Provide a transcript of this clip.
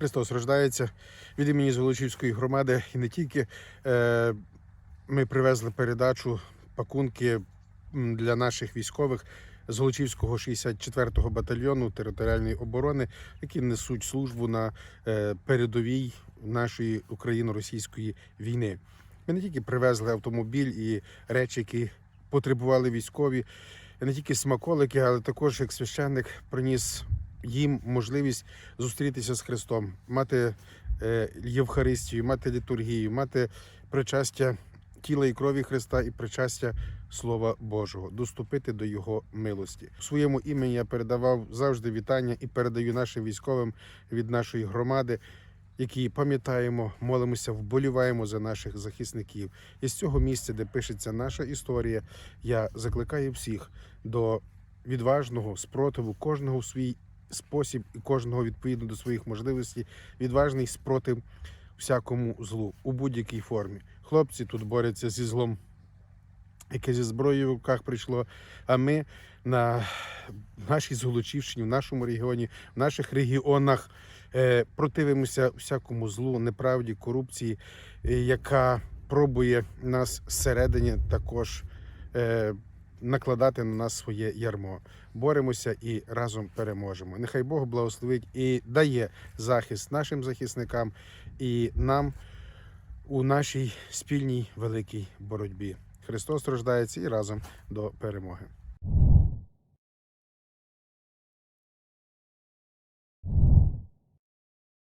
Христос рождається від імені Золочівської громади і не тільки е, ми привезли передачу пакунки для наших військових Золочівського 64-го батальйону територіальної оборони, які несуть службу на е, передовій нашої україно-російської війни. Ми не тільки привезли автомобіль і речі, які потребували військові, не тільки смаколики, але також як священник приніс їм можливість зустрітися з Христом, мати е, Євхаристію, мати літургію, мати причастя тіла і крові Христа і причастя Слова Божого, доступити до Його милості. У своєму імені я передавав завжди вітання і передаю нашим військовим від нашої громади, які пам'ятаємо, молимося, вболіваємо за наших захисників. І з цього місця, де пишеться наша історія, я закликаю всіх до відважного спротиву, кожного в свій спосіб і кожного відповідно до своїх можливостей, відважний спротив всякому злу у будь-якій формі. Хлопці тут борються зі злом, яке зі зброєю в руках прийшло. А ми на нашій Золочівщині, в нашому регіоні, в наших регіонах е, противимося всякому злу, неправді, корупції, е, яка пробує нас зсередині також. Е, накладати на нас своє ярмо. Боремося і разом переможемо. Нехай Бог благословить і дає захист нашим захисникам і нам у нашій спільній великій боротьбі. Христос рождається і разом до перемоги.